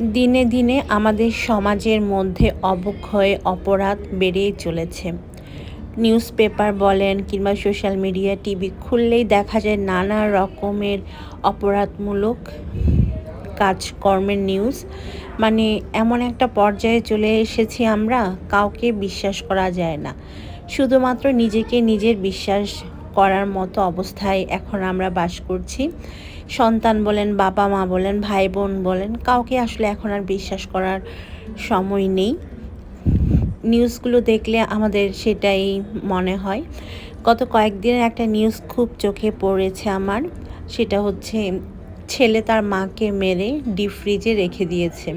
দিনে দিনে আমাদের সমাজের মধ্যে অবক্ষয় অপরাধ বেড়েই চলেছে। নিউজ পেপার বলেন কিংবা সোশ্যাল মিডিয়া, টিভি খুললেই দেখা যায় নানা রকমের অপরাধমূলক কাজকর্মের নিউজ। মানে এমন একটা পর্যায়ে চলে এসেছি আমরা, কাউকে বিশ্বাস করা যায় না। শুধুমাত্র নিজেকে নিজের বিশ্বাস করার মতো অবস্থায় এখন আমরা বাস করছি। সন্তান বলেন, বাবা মা বলেন, ভাই বোন বলেন, কাউকে আসলে এখন আর বিশ্বাস করার সময় নেই। নিউজগুলো দেখলে আমাদের সেটাই মনে হয়। গত কয়েকদিনের একটা নিউজ খুব চোখে পড়েছে আমার, সেটা হচ্ছে ছেলে তার মাকে মেরে ডিপ ফ্রিজে রেখে দিয়েছে।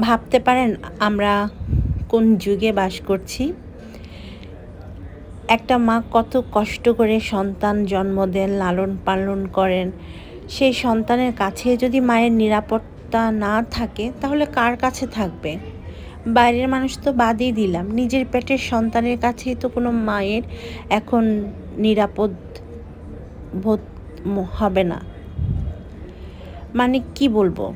ভাবতে পারেন আমরা কোন যুগে বাস করছি? একটা মা কত কষ্ট করে সন্তান জন্ম দেন লালন পালন করেন। সেই সন্তানের কাছে যদি মায়ের নিরাপত্তা না থাকে, তাহলে কার কাছে থাকবে? বাইরের মানুষ তো বাদই দিলাম। নিজের পেটের সন্তানের কাছেই তো কোনো মায়ের এখন নিরাপদ বোধ হবে না। মানে কি বলব?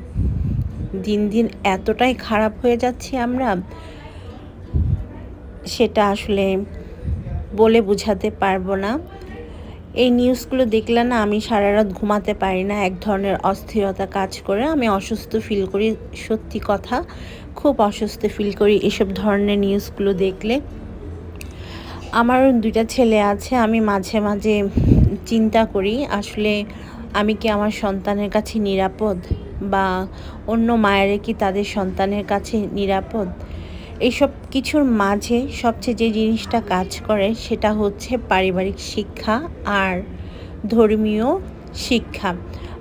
দিন দিন এতটাই খারাপ হয়ে যাচ্ছি আমরা, সেটা আসলে বলে বোঝাতে পারব না। এই নিউজগুলো দেখলে না আমি সারা রাত ঘুমাতে পারি না, এক ধরনের অস্থিরতা কাজ করে। আমি অসুস্থ ফিল করি, সত্যি কথা। খুব অসুস্থ ফিল করি এসব ধরনের নিউজগুলো দেখলে। আমার দুইটা ছেলে আছে, আমি মাঝে মাঝে চিন্তা করি, আসলে আমি কি আমার সন্তানের কাছে নিরাপদ? বা অন্য মায়েরা কি তাদের সন্তানের কাছে নিরাপদ? এইসব কিছুর মাঝে সবচেয়ে যে জিনিসটা কাজ করে সেটা হচ্ছে পারিবারিক শিক্ষা আর ধর্মীয় শিক্ষা।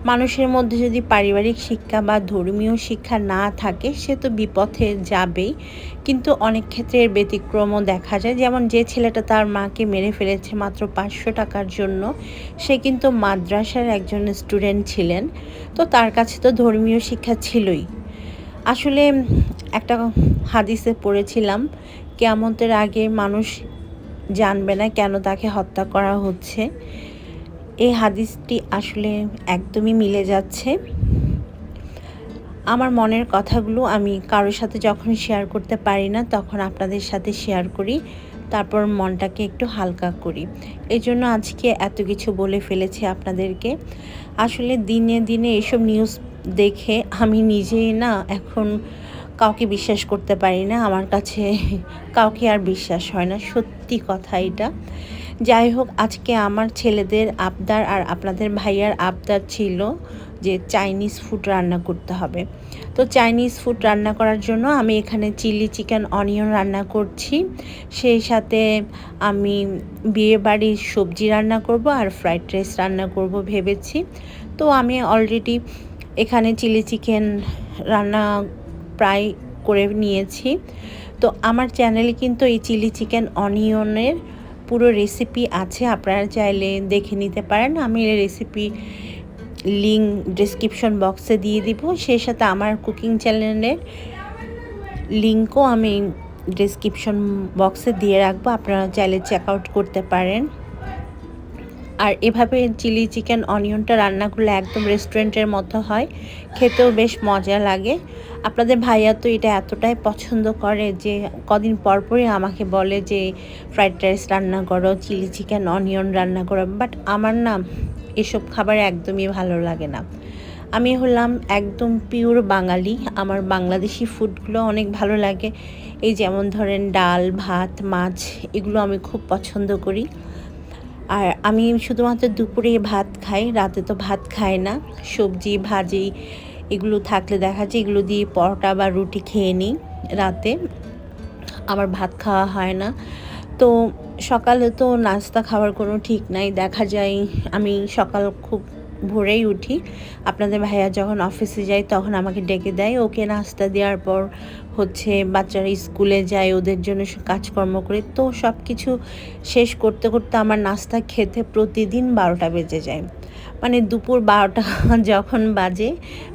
মানুষের মধ্যে যদি পারিবারিক শিক্ষা বা ধর্মীয় শিক্ষা না থাকে, সে তো বিপথে যাবেই। কিন্তু অনেক ক্ষেত্রে এর ব্যতিক্রমও দেখা যায়। যেমন যে ছেলেটা তার মাকে মেরে ফেলেছে মাত্র পাঁচশো টাকার জন্য, সে কিন্তু মাদ্রাসার একজন স্টুডেন্ট ছিলেন। তো তার কাছে তো ধর্মীয় শিক্ষা ছিলই। আসলে একটা হাদিসে পড়েছিলাম, কেয়ামতের আগে মানুষ জানবে না কেন তাকে হত্যা করা হচ্ছে। এই হাদিসটি আসলে একদমই মিলে যাচ্ছে। আমার মনের কথাগুলো আমি কারোর সাথে যখন শেয়ার করতে পারি না, তখন আপনাদের সাথে শেয়ার করি, তারপর মনটাকে একটু হালকা করি। এই জন্য আজকে এত কিছু বলে ফেলেছি আপনাদেরকে। আসলে দিনে দিনে এসব নিউজ দেখে আমি নিজেই না এখন কাউকে বিশ্বাস করতে পারি না। আমার কাছে কাউকে আর বিশ্বাস হয় না। সত্যি কথা এটা। যাই হোক, আজকে আমার ছেলেদের আবদার আর আপনাদের ভাইয়ার আবদার ছিল যে চাইনিজ ফুড রান্না করতে হবে। তো চাইনিজ ফুড রান্না করার জন্য আমি এখানে চিলি চিকেন, অনিয়ন রান্না করছি। সেই সাথে আমি বিয়ে বাড়ির সবজি রান্না করব আর ফ্রাইড রাইস রান্না করব ভেবেছি। তো আমি অলরেডি এখানে চিলি চিকেন রান্না প্রায় করে নিয়েছি। তো আমার চ্যানেলে কিন্তু এই চিলি চিকেন অনিয়নের পুরো রেসিপি আছে, আপনারা চাইলে দেখে নিতে পারেন। আমি রেসিপি লিঙ্ক ডিসক্রিপশন বক্সে দিয়ে দিব। সেই সাথে আমার কুকিং চ্যানেলের লিঙ্কও আমি ডিসক্রিপশন বক্সে দিয়ে রাখব। আপনারা চাইলে চেক আউট করতে পারেন। আর এভাবে চিলি চিকেন, অনিয়নটা রান্না করলে একদম রেস্টুরেন্টের মতো হয়। খেতেও বেশ মজা লাগে। আপনাদের ভাইয়া তো এটা এতটাই পছন্দ করে যে কদিন পরপরই আমাকে বলে যে ফ্রাইড রাইস রান্না করো, চিলি চিকেন, অনিয়ন রান্না করো। বাট আমার না এসব খাবার একদমই ভালো লাগে না। আমি হলাম একদম পিওর বাঙালি। আমার বাংলাদেশি ফুডগুলো অনেক ভালো লাগে। এই যেমন ধরেন ডাল, ভাত, মাছ, এগুলো আমি খুব পছন্দ করি। আর আমি শুধুমাত্র দুপুরে ভাত খাই, রাতে তো ভাত খাই না। সবজি, ভাজি এগুলো থাকলে দেখা যায় এগুলো দিয়ে পরোটা বা রুটি খেয়ে নিই রাতে। আমার ভাত খাওয়া হয় না। তো সকালে তো নাস্তা খাওয়ার কোনো ঠিক নাই। দেখা যায় আমি সকাল খুব ভোরেই উঠি। আপনাদের ভাইয়া যখন অফিসে যায় তখন আমাকে ডেকে দেয়, ওকে নাস্তা দেওয়ার পর হচ্ছে, বাচ্চারা স্কুলে যায়, ওদের জন্য কাজকর্ম করে। তো সব কিছু শেষ করতে করতে আমার নাস্তা খেতে প্রতিদিন বারোটা বেজে যায়। মানে দুপুর বারোটা যখন বাজে,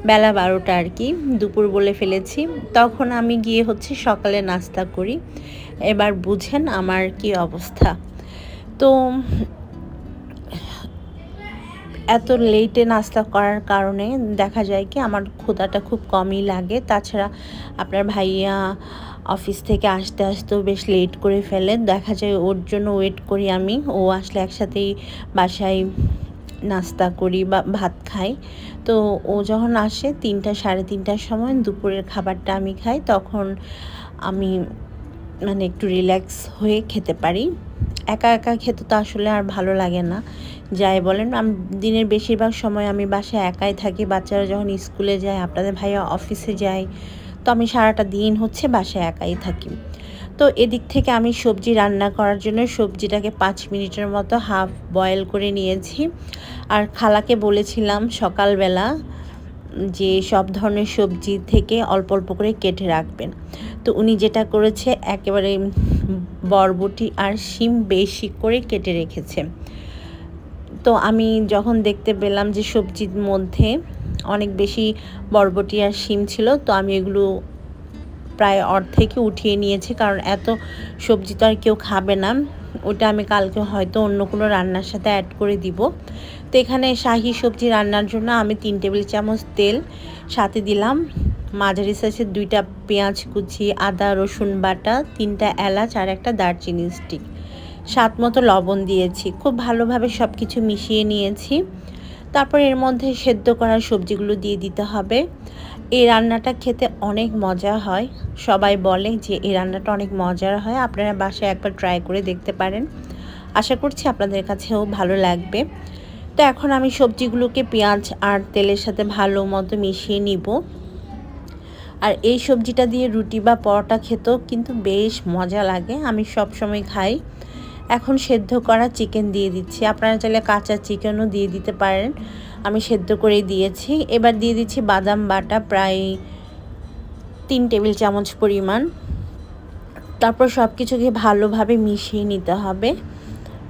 বেলা বারোটা আর কি, দুপুর বলে ফেলেছি। তখন আমি গিয়ে হচ্ছে সকালে নাস্তা করি। এবার বুঝেন আমার কি অবস্থা। তো এত লেটে নাস্তা করার কারণে দেখা যায় কি আমার ক্ষুধাটা খুব কমই লাগে। তাছাড়া আপনার ভাইয়া অফিস থেকে আসতে আসতেও বেশ লেট করে ফেলে। দেখা যায় ওর জন্য ওয়েট করি আমি। ও আসলে একসাথেই বাসায় নাস্তা করি বা ভাত খাই। তো ও যখন আসে তিনটা সাড়ে তিনটার সময় দুপুরের খাবারটা আমি খাই, তখন আমি মানে একটু রিল্যাক্স হয়ে খেতে পারি। একা একা খেতে তো আসলে আর ভালো লাগে না। যাই বলেন। আমি, দিনের বেশিরভাগ সময় আমি বাসায় একাই থাকি। বাচ্চারা যখন স্কুলে যায়, আপনাদের ভাইয়া অফিসে যায়, তো আমি সারাটা দিন হচ্ছে বাসায় একাই থাকি। তো এদিক থেকে আমি সবজি রান্না করার জন্য সবজিটাকে পাঁচ মিনিটের মতো হাফ বয়েল করে নিয়েছি। আর খালাকে বলেছিলাম সকালবেলা যে সব ধরনের সবজি থেকে অল্প অল্প করে কেটে রাখবেন। তো উনি যেটা করেছে, একেবারে বরবটি আর শিম বেশি করে কেটে রেখেছে। তো আমি যখন দেখতে পেলাম যে সবজির মধ্যে অনেক বেশি বরবটি আর শিম ছিল, তো আমি এগুলো প্রায় অর্ধেকই উঠিয়ে নিয়েছি, কারণ এত সবজি তো আর কেউ খাবে না। ওটা আমি কালকে হয়তো অন্য কোনো রান্নার সাথে অ্যাড করে দিব। তো এখানে শাহি সবজি রান্নার জন্য আমি তিন টেবিল চামচ তেল, সাথে দিলাম মাঝারি সাইজের দুইটা পেঁয়াজ কুচি, আদা, রসুন বাটা, তিনটা এলাচ আর একটা দারচিনি স্টিক স্বাদ মতো লবণ দিয়েছি, খুব ভালোভাবে সব কিছু মিশিয়ে নিয়েছি। তারপর এর মধ্যে সেদ্ধ করা সবজিগুলো দিয়ে দিতে হবে। এই রান্নাটা খেতে অনেক মজা হয়। সবাই বলে যে এই রান্নাটা অনেক মজার হয়, আপনারা বাসায় একবার ট্রাই করে দেখতে পারেন। আশা করছি আপনাদের কাছেও ভালো লাগবে। তো এখন আমি সবজিগুলোকে পেঁয়াজ আর তেলের সাথে ভালো মতো মিশিয়ে নিব। আর এই সবজিটা দিয়ে রুটি বা পরোটা খেতেও কিন্তু বেশ মজা লাগে, আমি সব সময় খাই। এখন সেদ্ধ করা চিকেন দিয়ে দিচ্ছি। আপনারা চাইলে কাঁচা চিকেনও দিয়ে দিতে পারেন। আমি সেদ্ধ করে দিয়েছি। এবার দিয়ে দিচ্ছি বাদাম বাটা, প্রায় তিন টেবিল চামচ পরিমাণ। তারপর সব কিছুকে ভালোভাবে মিশিয়ে নিতে হবে।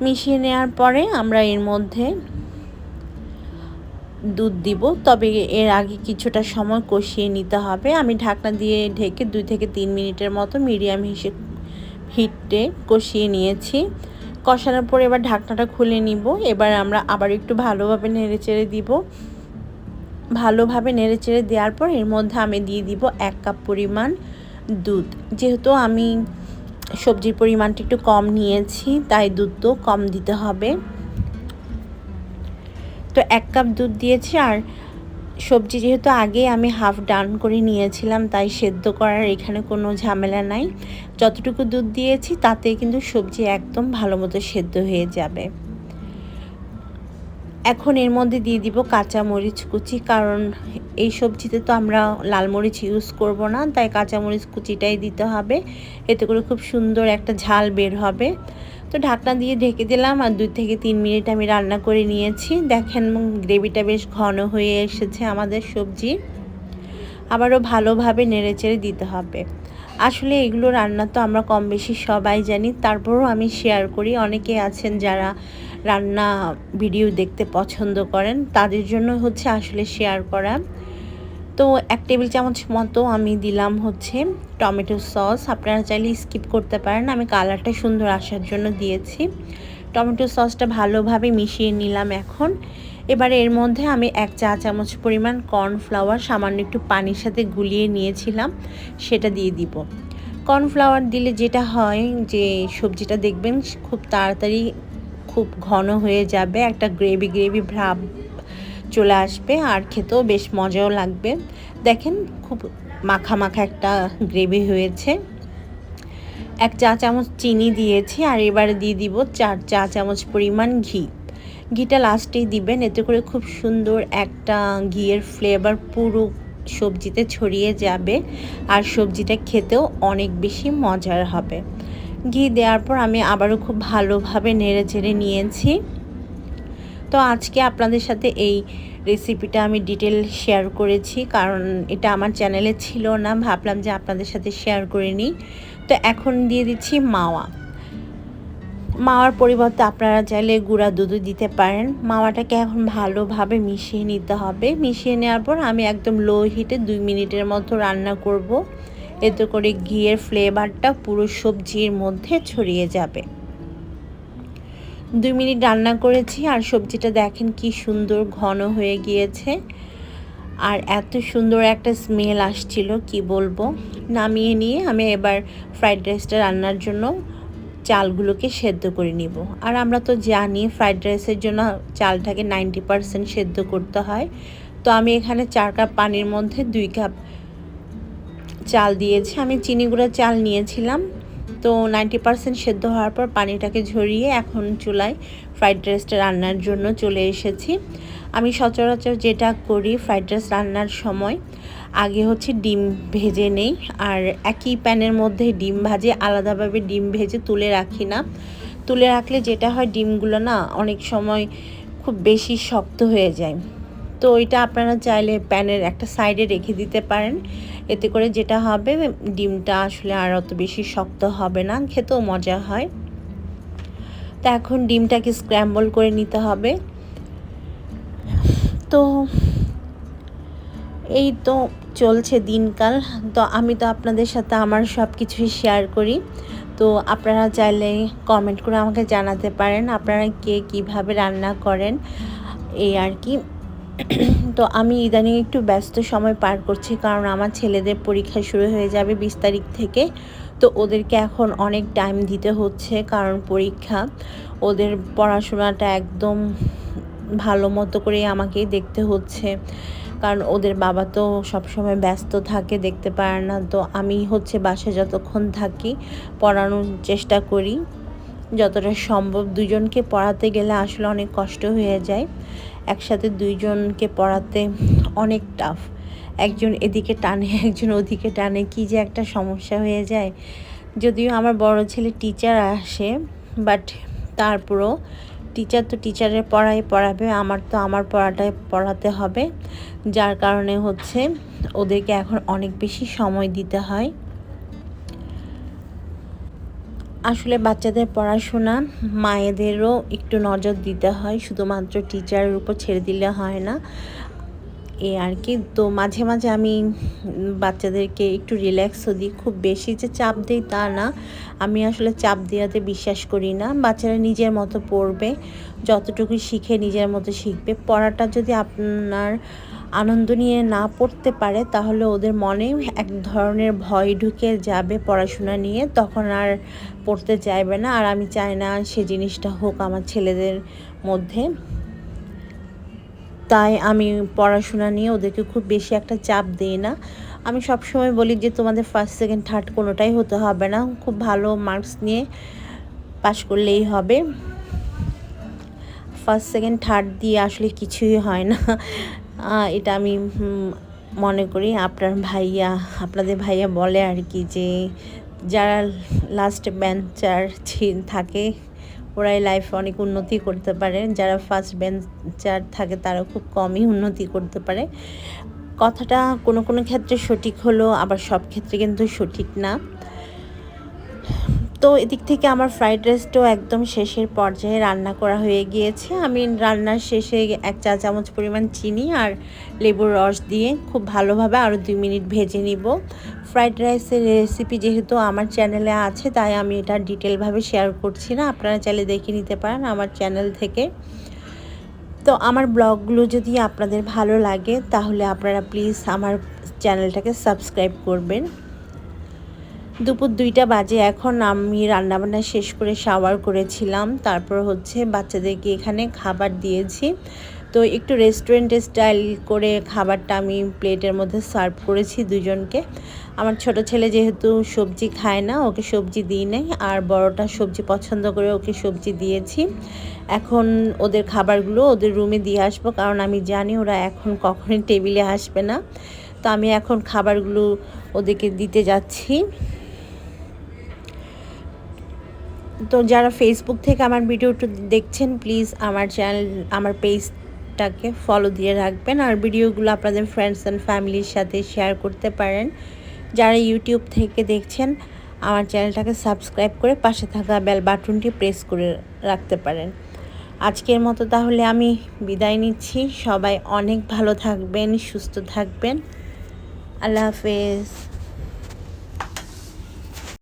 মিশিয়ে নেওয়ার পরে আমরা এর মধ্যে দুধ দিব। তবে এর আগে কিছুটা সময় কষিয়ে নিতে হবে। আমি ঢাকনা দিয়ে ঢেকে দুই থেকে তিন মিনিটের মতো মিডিয়াম হিসেবে হিটে কষিয়ে নিয়েছি। কষানোর পরে এবার ঢাকনাটা খুলে নিব। এবার আমরা আবার একটু ভালোভাবে নেড়ে চেড়ে দিব। ভালোভাবে নেড়ে চেড়ে দেওয়ার পর এর মধ্যে আমি দিয়ে দিব এক কাপ পরিমাণ দুধ। যেহেতু আমি সবজির পরিমাণটা একটু কম নিয়েছি, তাই দুধ তো কম দিতে হবে। তো এক কাপ দুধ দিয়েছি আর সবজি যেহেতু আগে আমি হাফ ডান করে নিয়েছিলাম, তাই সেদ্ধ করার এখানে কোনো ঝামেলা নাই। যতটুকু দুধ দিয়েছি, তাতে কিন্তু সবজি একদম ভালো মতো সেদ্ধ হয়ে যাবে। এখন এর মধ্যে দিয়ে দিব কাঁচা মরিচ কুচি, কারণ এই সবজিতে তো আমরা লাল মরিচ ইউজ করব না, তাই কাঁচা মরিচ কুচিটাই দিতে হবে। এতে করে খুব সুন্দর একটা ঝাল বের হবে। তো ঢাকনা দিয়ে ঢেকে দিলাম, আর দুই থেকে তিন মিনিট আমি রান্না করে নিয়েছি। দেখেন গ্রেভিটা বেশ ঘন হয়ে এসেছে আমাদের সবজি। আবারও ভালোভাবে নেড়েচেড়ে দিতে হবে। আসলে এগুলো রান্না তো আমরা কম বেশি সবাই জানি। তারপরও আমি শেয়ার করি। অনেকে আছেন যারা রান্না ভিডিও দেখতে পছন্দ করেন, তাদের জন্য হচ্ছে আসলে শেয়ার করা। তো এক টেবিল চামচ মতো আমি দিলাম হচ্ছে টমেটো সস আপনারা চাইলে স্কিপ করতে পারেন। আমি কালারটা সুন্দর আসার জন্য দিয়েছি। টমেটো সসটা ভালোভাবে মিশিয়ে নিলাম এখন। এবারে এর মধ্যে আমি এক চা চামচ পরিমাণ কর্নফ্লাওয়ার, সামান্য একটু পানির সাথে গুলিয়ে নিয়েছিলাম, সেটা দিয়ে দিব। কর্নফ্লাওয়ার দিলে যেটা হয় যে, সবজিটা দেখবেন খুব তাড়াতাড়ি খুব ঘন হয়ে যাবে, একটা গ্রেভি গ্রেভি ভাব চলে আসবে আর খেতেও বেশ মজাও লাগবে। দেখেন খুব মাখা মাখা একটা গ্রেভি হয়েছে। এক চা চামচ চিনি দিয়েছি আর এবারে দিয়ে দিব চার চা চামচ পরিমাণ ঘি। ঘিটা লাস্টেই দিবেন। এতে করে খুব সুন্দর একটা ঘিয়ের ফ্লেভার পুরো সবজিতে ছড়িয়ে যাবে আর সবজিটা খেতেও অনেক বেশি মজার হবে। ঘি দেওয়ার পর আমি আবারও খুব ভালোভাবে নেড়ে চেড়ে নিয়েছি। তো আজকে আপনাদের সাথে এই রেসিপিটা আমি ডিটেল শেয়ার করেছি, কারণ এটা আমার চ্যানেলে ছিল না, ভাবলাম যে আপনাদের সাথে শেয়ার করে নিই। তো এখন দিয়ে দিচ্ছি মাওয়া। মাওয়ার পরিবর্তে আপনারা চাইলে গুঁড়া দুধও দিতে পারেন। মাওয়াটাকে এখন ভালোভাবে মিশিয়ে নিতে হবে। মিশিয়ে নেওয়ার পর আমি একদম লো হিটে দুই মিনিটের মতো রান্না করব। এতে করে ঘিয়ের ফ্লেভারটা পুরো সবজির মধ্যে ছড়িয়ে যাবে। দুই মিনিট রান্না করেছি আর সবজিটা দেখেন কি সুন্দর ঘন হয়ে গিয়েছে। আর এত সুন্দর একটা স্মেল আসছিল, কি বলব? নামিয়ে নিয়ে আমি এবার ফ্রাইড রাইসটা রান্নার জন্য চালগুলোকে সেদ্ধ করে নিব। আর আমরা তো জানি ফ্রাইড রাইসের জন্য চালটাকে নাইনটি পারসেন্ট সেদ্ধ করতে হয়। তো আমি এখানে চার কাপ পানির মধ্যে দুই কাপ চাল দিয়েছি। আমি চিনি গুঁড়া চাল নিয়েছিলাম। তো নাইনটি পারসেন্ট সেদ্ধ হওয়ার পর পানিটাকে ঝরিয়ে এখন চুলায় ফ্রাইড রাইসটা রান্নার জন্য চলে এসেছি। আমি সচরাচর যেটা করি ফ্রাইড রাইস রান্নার সময় আগে হচ্ছে ডিম ভেজে নেই, আর একই প্যানের মধ্যে ডিম ভাজে, আলাদাভাবে ডিম ভেজে তুলে রাখি না। তুলে রাখলে যেটা হয় ডিমগুলো না অনেক সময় খুব বেশি শক্ত হয়ে যায়। তো ওইটা আপনারা চাইলে প্যানের একটা সাইডে রেখে দিতে পারেন। এতে করে যেটা হবে, ডিমটা আসলে আর অত বেশি শক্ত হবে না, খেতেও মজা হয়। তো এখন ডিমটাকে স্ক্র্যাম্বল করে নিতে হবে। তো এই তো চলছে দিনকাল। তো আমি তো আপনাদের সাথে আমার সব কিছুই শেয়ার করি। তো আপনারা চাইলে কমেন্ট করে আমাকে জানাতে পারেন আপনারা কে কীভাবে রান্না করেন। এই আর কি। তো আমি ইদানিং একটু ব্যস্ত সময় পার করছি কারণ আমার ছেলেদের পরীক্ষা শুরু হয়ে যাবে বিশ তারিখ থেকে। তো ওদেরকে এখন অনেক টাইম দিতে হচ্ছে কারণ পরীক্ষা। ওদের পড়াশোনাটা একদম ভালো মতো করে আমাকেই দেখতে হচ্ছে। কারণ ওদের বাবা তো সবসময় ব্যস্ত থাকে, দেখতে পারে না। তো আমি হচ্ছে বাসায় যতক্ষণ থাকি পড়ানোর চেষ্টা করি। যতটা সম্ভব দুজনকে পড়াতে গেলে আসলে অনেক কষ্ট হয়ে যায়। একসাথে দুইজনকে পড়াতে অনেক টাফ একজন এদিকে টানে, একজন ওদিকে টানে, কি যে একটা সমস্যা হয়ে যায়। যদিও আমার বড় ছেলে টিচার আসে বাট তারপরও টিচার তো টিচারের পড়াই পড়াবে, আমার তো আমার পড়াটাই পড়াতে হবে। যার কারণে হচ্ছে ওদেরকে এখন অনেক বেশি সময় দিতে হয়। আসলে বাচ্চাদের পড়াশোনা মায়েদেরও একটু নজর দিতে হয়, শুধুমাত্র টিচারের উপর ছেড়ে দিলে হয় না। এ আর কি। তো মাঝে মাঝে আমি বাচ্চাদেরকে একটু রিল্যাক্সও দিই। খুব বেশি যে চাপ দিই তা না। আমি আসলে চাপ দেওয়াতে বিশ্বাস করি না। বাচ্চারা নিজের মতো পড়বে যতটুকু শিখে নিজের মতো শিখবে। পড়াটা যদি আপনার আনন্দ নিয়ে না পড়তে পারে, তাহলে ওদের মনে এক ধরনের ভয় ঢুকে যাবে পড়াশোনা নিয়ে। তখন আর পড়তে চাইবে না। আর আমি চাই না সে জিনিসটা হোক আমার ছেলেদের মধ্যে। তাই আমি পড়াশোনা নিয়ে ওদেরকে খুব বেশি একটা চাপ দিই না। আমি সবসময় বলি যে, তোমাদের ফার্স্ট সেকেন্ড থার্ড কোনোটাই হতে হবে না। খুব ভালো মার্কস নিয়ে পাশ করলেই হবে। ফার্স্ট সেকেন্ড থার্ড দিয়ে আসলে কিছুই হয় না। এটা আমি মনে করি। আপনার ভাইয়া, আপনাদের ভাইয়া বলে আর কি যে, যারা লাস্ট বেঞ্চার থাকে ওরাই লাইফে অনেক উন্নতি করতে পারে। যারা ফার্স্ট বেঞ্চার থাকে, তারা খুব কমই উন্নতি করতে পারে। কথাটা কোনো কোনো ক্ষেত্রে সঠিক হলো আবার সব ক্ষেত্রে কিন্তু সঠিক না। তো এদিক থেকে আমার ফ্রাইড রাইসটাও একদম শেষের পর্যায়ে রান্না করা হয়ে গিয়েছে। আমি রান্নার শেষে এক চা চামচ পরিমাণ চিনি আর লেবুর রস দিয়ে খুব ভালোভাবে আরও দুই মিনিট ভেজে নিব। ফ্রাইড রাইসের রেসিপি যেহেতু আমার চ্যানেলে আছে, তাই আমি এটা ডিটেলভাবে শেয়ার করছি না। আপনারা চাইলে দেখে নিতে পারেন আমার চ্যানেল থেকে। তো আমার ব্লগগুলো যদি আপনাদের ভালো লাগে, তাহলে আপনারা প্লিজ আমার চ্যানেলটাকে সাবস্ক্রাইব করবেন। দুপুর দুইটা বাজে, এখন আমি রান্নাবান্না শেষ করে শাওয়ার করেছিলাম। তারপর হচ্ছে বাচ্চাদেরকে এখানে খাবার দিয়েছি। তো একটু রেস্টুরেন্ট স্টাইল করে খাবারটা আমি প্লেটের মধ্যে সার্ভ করেছি দুজনকে। আমার ছোট ছেলে যেহেতু সবজি খায় না, ওকে সবজি দিই নাই। আর বড়টা সবজি পছন্দ করে ওকে সবজি দিয়েছি। এখন ওদের খাবারগুলো ওদের রুমে দিয়ে আসব, কারণ আমি জানি ওরা এখন কখনই টেবিলে আসবে না। তো আমি এখন খাবারগুলো ওদেরকে দিতে যাচ্ছি। তো যারা ফেসবুক থেকে আমার ভিডিওটা দেখছেন প্লিজ আমার চ্যানেল আমার পেজটাকে ফলো দিয়ে রাখবেন আর ভিডিওগুলো আপনাদের ফ্রেন্ডস অ্যান্ড ফ্যামিলির সাথে শেয়ার করতে পারেন। যারা ইউটিউব থেকে দেখছেন, আমার চ্যানেলটাকে সাবস্ক্রাইব করে পাশে থাকা বেল বাটনটি প্রেস করে রাখতে পারেন। আজকের মতো তাহলে আমি বিদায় নিচ্ছি। সবাই অনেক ভালো থাকবেন, সুস্থ থাকবেন। আল্লাহ হাফেজ।